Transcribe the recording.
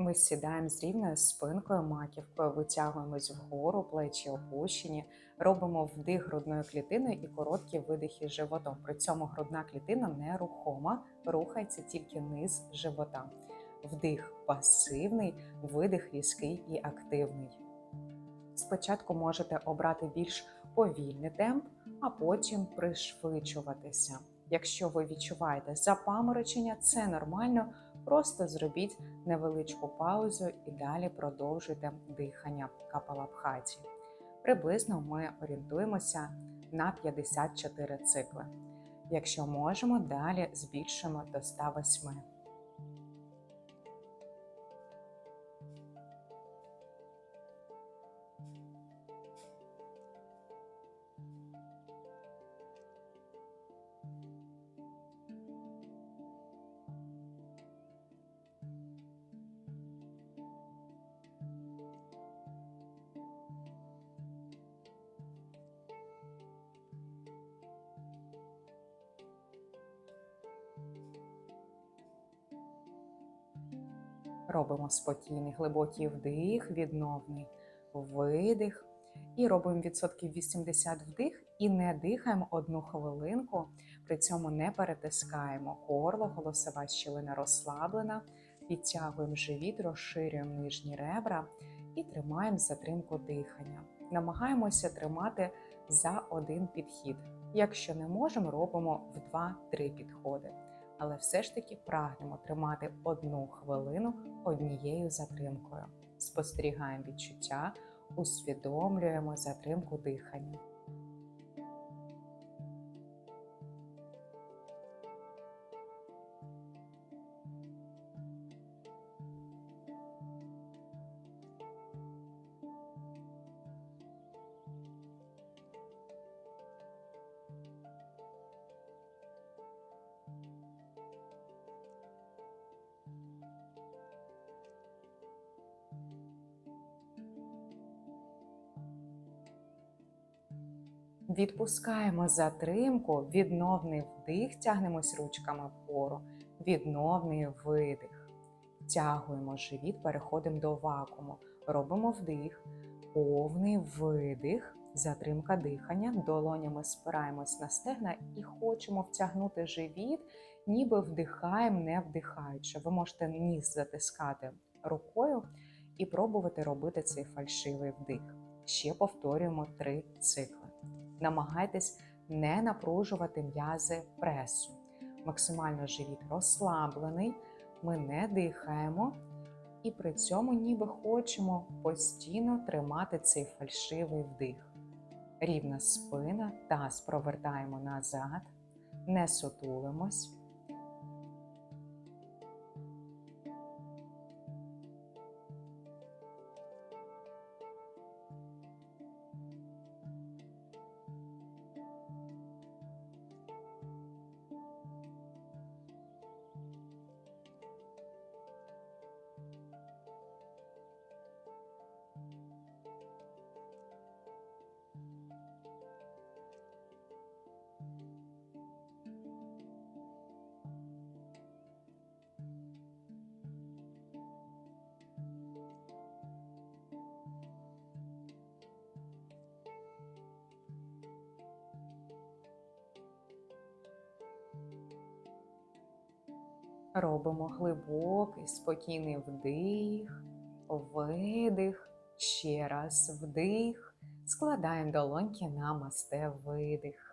Ми сідаємо з рівною спинкою, маківкою, витягуємось вгору, плечі опущені, робимо вдих грудною клітиною і короткі видихи животом. При цьому грудна клітина нерухома, рухається тільки низ живота. Вдих пасивний, видих різкий і активний. Спочатку можете обрати більш повільний темп, а потім пришвидшуватися. Якщо ви відчуваєте запаморочення, це нормально. Просто зробіть невеличку паузу і далі продовжуйте дихання капалабхаті. Приблизно ми орієнтуємося на 54 цикли. Якщо можемо, далі збільшимо до 108. Робимо спокійний глибокий вдих, відновний видих. І робимо відсотків 80 вдих і не дихаємо одну хвилинку. При цьому не перетискаємо горло, голосова щілина розслаблена. Підтягуємо живіт, розширюємо нижні ребра і тримаємо затримку дихання. Намагаємося тримати за один підхід. Якщо не можемо, робимо в 2-3 підходи але все ж таки прагнемо тримати одну хвилину однією затримкою. Спостерігаємо відчуття, усвідомлюємо затримку дихання. Відпускаємо затримку, відновний вдих, тягнемось ручками вгору, відновний видих. Тягуємо живіт, переходимо до вакууму. Робимо вдих, повний видих, затримка дихання, долонями спираємось на стегна і хочемо втягнути живіт, ніби вдихаємо, не вдихаючи. Ви можете ніс затискати рукою і пробувати робити цей фальшивий вдих. Ще повторюємо три цикли намагайтесь не напружувати м'язи пресу. Максимально живіт розслаблений, ми не дихаємо, і при цьому ніби хочемо постійно тримати цей фальшивий вдих. Рівна спина, таз провертаємо назад, не сутулимось. Робимо глибокий, спокійний вдих, видих, ще раз вдих, складаємо долоньки на масте видих.